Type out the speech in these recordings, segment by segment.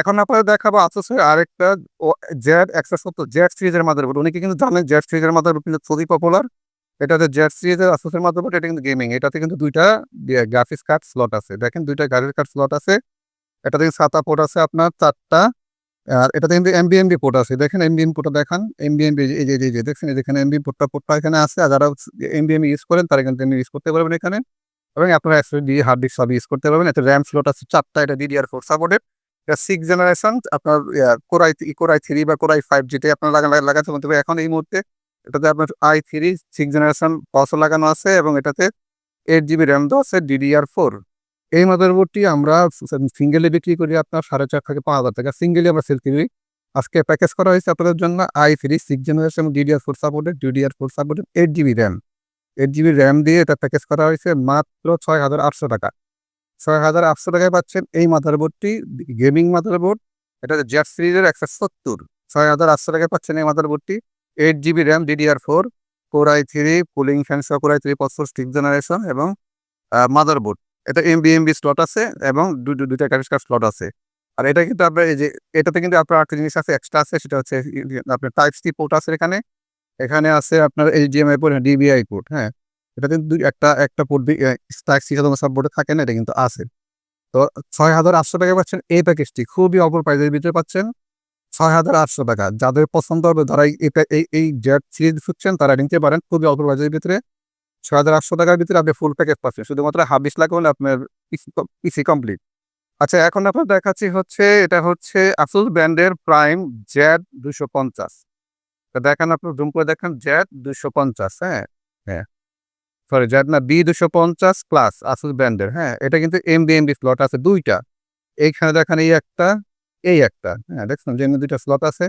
এখন আপনাদের দেখাবো আসুসের আরেকটা জেড একশো সত্তর, জেড সিরিজের মাদারবোর্ড। অনেকে কিন্তু জানেন জেড সিরিজের মাদারবোর্ড কিন্তু খুবই পপুলার এটাতে জেড সিরিজের আসুসের মাদারবোর্ড, এটা কিন্তু গেমিং এটাতে কিন্তু দুইটা গ্রাফিক্স কার্ড স্লট আছে। দেখেন দুইটা গ্রাফিক্স কার্ড স্লট আছে। এটাতে কিন্তু সাতা পোর্ট আছে আপনার, চারটা। আর এটাতে কিন্তু এমবিএমবি পোর্ট আছে। দেখেন এমবিএম পোর্টটা দেখান। এমবিএমবি এই যে এই যে দেখছেন? এই যেখানে এমবি পোর্টটা পোর্টটা এখানে আছে। আর যারা এমবিএম ইউজ করেন, তারা কিন্তু ইউজ করতে পারবেন এখানে। এবং আপনারা এসএসডি হার্ড ডিস্ক সব ইউজ করতে পারবেন। এতে র্যাম স্লট আছে চারটা। এটা ডিডিআর ফোর সাপোর্টেড এটা সিক্স জেনারেশন আপনার core i core i three বা কোরাই ফাইভ যেটাই আপনার লাগা, লাগাতে হবে এখন এই মুহূর্তে এটাতে আপনার I three six generation processor লাগানো আছে এবং এটাতে এইট জিবি র্যাম দেওয়া আছে ডিডিআর ফোর এই মাদারবোর্ডটি আমরা সিঙ্গেলে বিক্রি করি আপনার সাড়ে চার থেকে পাঁচ হাজার টাকা। সিঙ্গেলি আমরা সেল করি। আজকে প্যাকেজ করা হয়েছে আপনাদের জন্য I three six generation DDR four supported DDR four supported eight GB RAM eight GB RAM দিয়ে এটা প্যাকেজ করা হয়েছে মাত্র ছয় হাজার আটশো টাকা। ছয় হাজার আটশো টাকায় পাচ্ছেন এই মাদারবোর্ডটি, গেমিং মাদারবোর্ড। এটা জেট সিরিজের একশো সত্তর। ছয় হাজার আটশো টাকায় পাচ্ছেন এই মাদারবোর্ডটি। Eight GB RAM DDR four, core I three, cooling fan সহ কোর আই থ্রি, পঁচশো সিক্স জেনারেশন এবং মাদারবোর্ড। এটা এমবিএমবি স্লট আছে এবং দুইটা গ্রাফিক্স কার্ড স্লট আছে। আর এটা কিন্তু আপনার এই যে, এটাতে কিন্তু আপনার একটা জিনিস আছে এক্সট্রা আছে, সেটা হচ্ছে, আপনার টাইপ সি পোর্ট আছে এখানে। এখানে আছে আপনার H HDMI port DVI port হ্যাঁ। এটা কিন্তু একটা একটা পোর্ট টাইপ সি সাধারণত সব বোর্ডে থাকে না, এটা কিন্তু আছে। তো ছয় হাজার আটশো টাকা পাচ্ছেন এই প্যাকেজটি খুবই অল্প প্রাইজের ভিতরে পাচ্ছেন। ছয় হাজার আটশো টাকা, যাদের পছন্দ হবে, যারা এই- এই জেড সিরিজ খুঁজছেন, তারা নিতে পারেন, খুবই অল্প প্রাইজের ভিতরে। ছয় হাজার আটশো টাকার ভিতরে আপনি ফুল প্যাকেজ পাচ্ছেন, শুধুমাত্র হাবিস লাগলে আপনার পিসি কমপ্লিট আচ্ছা এখন আপনার দেখাচ্ছি হচ্ছে, এটা হচ্ছে আসুস ব্র্যান্ডের প্রাইম জেড দুশো পঞ্চাশ। দেখেন আপনার, জুম করে দেখেন জেড দুশো পঞ্চাশ হ্যাঁ? হ্যাঁ। সরি না বি দুশো পঞ্চাশ প্লাস আসুস ব্র্যান্ডের হ্যাঁ এটা কিন্তু M B M B slot আছে দুইটা। এইখানে দেখেন এই একটা এই একটা হ্যাঁ দেখছেন? যে দুইটা স্লট আছে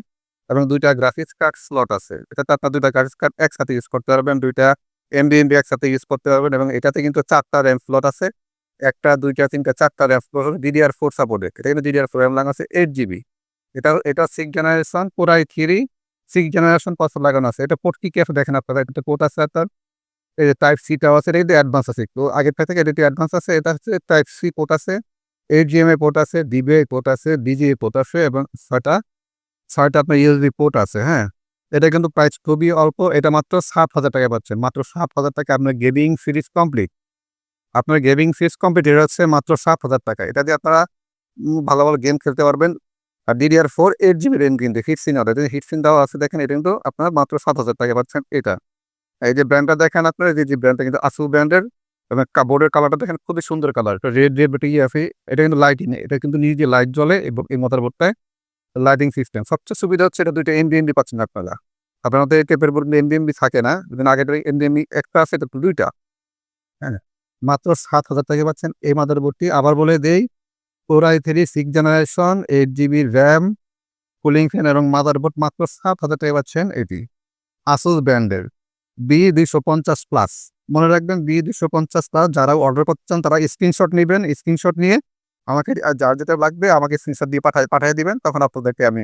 এবং দুইটা গ্রাফিক্স কার্ড স্লট আছে। এটাতে আপনার দুইটা গ্রাফিক্স কার্ড একসাথে ইউজ করতে পারবেন, দুইটা এমবিএমবি একসাথে ইউজ করতে পারবেন এবং এটাতে কিন্তু চারটা র্যাম স্লট আছে। একটা, দুইটা, তিনটা, চারটা র্যাম স্লট আছে ডিডিআর ফোর সাপোর্টেড এটা কিন্তু ডিডিআর ফোর র্যাম লাগানো আছে এইট জিবি এটা এটা six generation core i three six generation পাঁচশো লাগানো আছে। এটা পোর্ট কি ক্যাফে দেখেন আপনারা? এটা পোর্ট আছে আপনার। এই যে টাইপ সিটাও আছে, এটা কিন্তু অ্যাডভান্স আছে। তো আগের থেকে এটা একটু অ্যাডভান্স আছে, এটা হচ্ছে টাইপ সি পোর্ট আছে এইট জিএমএ পোর্ট আছে ডিবিআই পোর্ট আছে ডিজিএ পোর্ট আছে এবং ছয়টা ছয়টা আপনার ইউএসবি পোর্ট আছে হ্যাঁ? এটা কিন্তু প্রাইস খুবই অল্প, এটা মাত্র সাত হাজার টাকা পাচ্ছেন। মাত্র সাত হাজার টাকা আপনার গেমিং সিরিজ কমপ্লিট আপনার গেমিং সিরিজ কমপ্লিট এটা হচ্ছে মাত্র সাত হাজার টাকা। এটা দিয়ে আপনারা ভালো ভালো গেম খেলতে পারবেন। আর DDR four eight GB RAM কিন্তু হিটসিন অর্ডার হিটসিন দেওয়া আছে, দেখেন এটা কিন্তু আপনার মাত্র সাত হাজার টাকা পাচ্ছেন এটা। এই যে ব্র্যান্ডটা দেখেন আপনার, এই যে ব্র্যান্ডটা কিন্তু আসু ব্র্যান্ডের এবং বোর্ডের কালারটা দেখেন খুবই সুন্দর কালার রেড রেড বেটে আছে এটা কিন্তু লাইটিং এটা কিন্তু নিজে লাইট জ্বলে এবং এই মোতার বোর্ডটায় লাইটিং সিস্টেম সবচেয়ে সুবিধা হচ্ছে এটা দুইটা এনবিএনবি পাচ্ছেন আপনারা। সাধারণত আপনাদের টেপের বোর্ড এনবিএমবি থাকে না, যদি আগে এনবিএমবি একটা আছে এটা দুইটা। হ্যাঁ মাত্র সাত হাজার টাকা পাচ্ছেন এই মাদার বোর্ডটি আবার বলে দেই core i three six generation eight GB RAM cooling fan এবং মাদার বোর্ড মাত্র সাত হাজার টাকা পাচ্ছেন এটি। আসুস ব্র্যান্ডের বি দুইশো পঞ্চাশ প্লাস মনে রাখবেন বি দুশো পঞ্চাশ প্লাস যারা অর্ডার করতে চান তারা স্ক্রিনশট নেবেন স্ক্রিনশট নিয়ে আমাকে যার যেটা লাগবে, আমাকে স্ক্রিনশট দিয়ে পাঠায়, পাঠিয়ে দিবেন, তখন আপনাদেরকে আমি